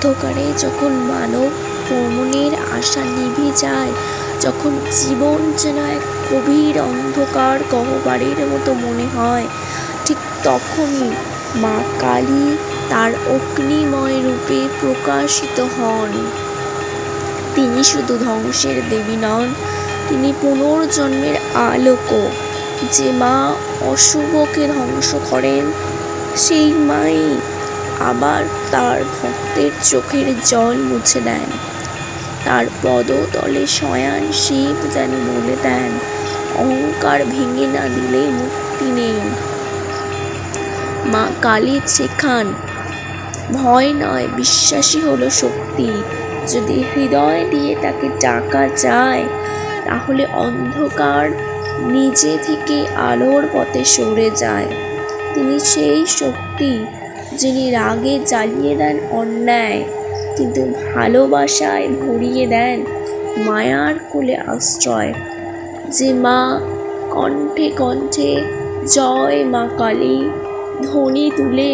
অন্ধকারে যখন মানব ভ্রমণের আশা নিভে যায়, যখন জীবন যেন এক গভীর অন্ধকার গহ্বরের মতো মনে হয়, ঠিক তখনই মা কালী তার অগ্নিময় রূপে প্রকাশিত হন। তিনি শুধু ধ্বংসের দেবী নন, তিনি পুনর্জন্মের আলোকও। যে মা অশুভকে ধ্বংস করেন, সেই মাই আবার তার ভক্তের চোখের জল মুছে দেন। তার পদতলে শয়ান শিব যেন বলে দেন, অহংকার ভেঙে না দিলে মুক্তি নেই। মা কালী শেখান ভয় নয়, বিশ্বাসী হলো শক্তি। যদি হৃদয় দিয়ে তাকে ডাকা যায়, তাহলে অন্ধকার নিজে থেকে আলোর পথে সরে যায়। তিনি সেই শক্তি যিনি রাগে জ্বালিয়ে দেন অন্যায়, কিন্তু ভালোবাসায় ভরিয়ে দেন মায়ার কোলে আশ্রয়। যে মা কণ্ঠে কণ্ঠে, জয় মা কালী, ধ্বনি তুলে।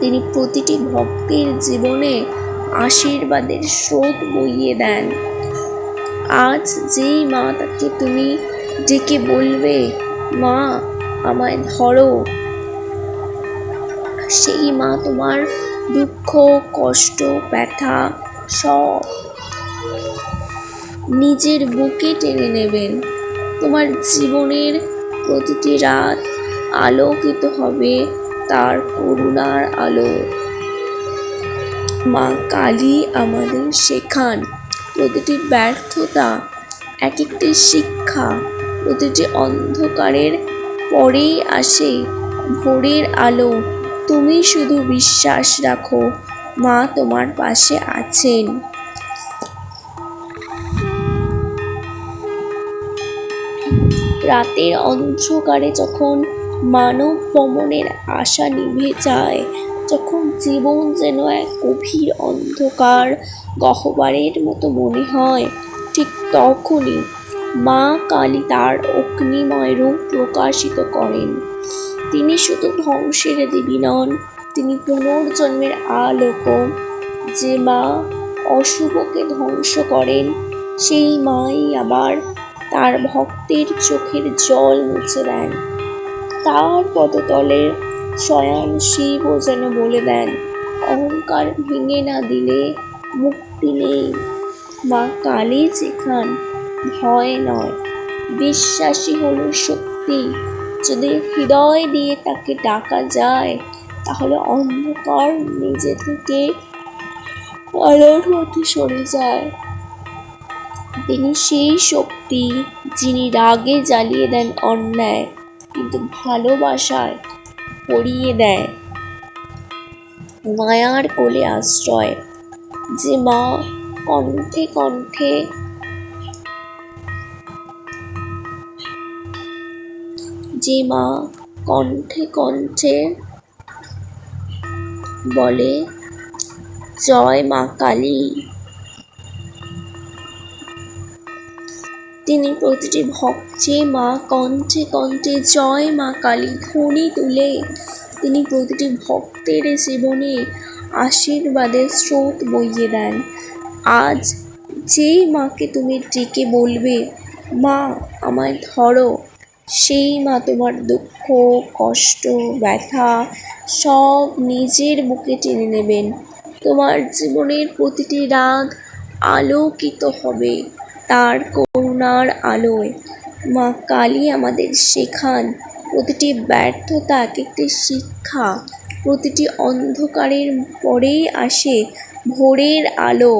তিনি প্রতিটি ভক্তের জীবনে আশীর্বাদের স্রোত বইয়ে দেন। আজ যেই মা তাকে তুমি ডেকে বলবে, মা, আমায় ধরো সেই মা তোমার দুঃখ, কষ্ট, ব্যথা সব নিজের বুকে টেনে নেবেন। তোমার জীবনের প্রতিটি রাত আলোকিত হবে তার করুণার আলো। মা কালী আমাদের শেখান প্রতিটি ব্যর্থতা এক একটি শিক্ষা প্রতিটি অন্ধকারের পরেই আসে ভোরের আলো। তুমি শুধু বিশ্বাস রাখো। মা তোমার পাশে আছেন। রাতের অন্ধকারে যখন মানব ভ্রমণের আশা নিভে যায়, যখন জীবন যেন এক গভীর অন্ধকার গহ্বরের মতো মনে হয়, ঠিক তখনই মা কালী তার অগ্নিময় রূপ প্রকাশিত করেন। তিনি শুধু ধ্বংসের দেবী নন, তিনি পুনর্জন্মের আলোক। যে মা অশুভকে ধ্বংস করেন, সেই মাই আবার তার ভক্তের চোখের জল মুছে দেন। তার পদতলে স্বয়ং শিবও যেন বলে দেন, অহংকার ভেঙে না দিলে মুক্তি নেই। মা কালী যেখান ভয় নয়। বিশ্বাসী হলো শক্তি যদি হৃদয় দিয়ে তাকে ডাকা যায়, তাহলে অন্ধকার নিজে থেকে আলোর মধ্যে সরে যায়। তিনি সেই শক্তি যিনি রাগে জ্বালিয়ে দেন অন্যায়, কিন্তু ভালোবাসায় পড়িয়ে দেয়। মায়ার কোলে আশ্রয়। যে মা কণ্ঠে কণ্ঠে যে মা কণ্ঠে কণ্ঠে বলে, জয় মা কালী। তিনি প্রতিটি ভক্তে মা কণ্ঠে কণ্ঠে জয় মা কালী ধ্বনি তুলে। তিনি প্রতিটি ভক্তের জীবনে আশীর্বাদের স্রোত বইয়ে দেন। আজ যেই মাকে তুমি ডেকে বলবে, মা, আমায় ধরো সেই মা তোমার দুঃখ, কষ্ট, ব্যথা সব নিজের বুকে টেনে নেবেন। তোমার জীবনের প্রতিটি রাত আলোকিত হবে তার করুণার আলোয়। মা কালী আমাদের শেখান প্রতিটি ব্যর্থতা এক একটি শিক্ষা, প্রতিটি অন্ধকারের পরেই আসে ভোরের আলো।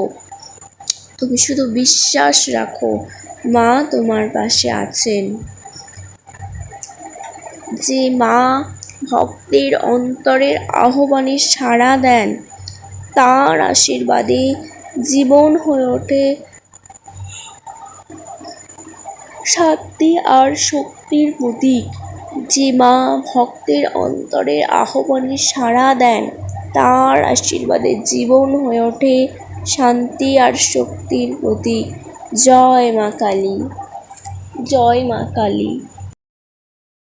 তুমি শুধু বিশ্বাস রাখো মা তোমার পাশে আছেন। যে মা ভক্তের অন্তরের আহ্বানে সাড়া দেন, তার আশীর্বাদে জীবন হয়ে ওঠে। শান্তি আর শক্তির প্রতীক, যে মা ভক্তের অন্তরের আহ্বানে সাড়া দেন, তার আশীর্বাদে জীবন হয়ে ওঠে শান্তি আর শক্তির প্রতীক। জয় মা কালী, জয় মা কালী।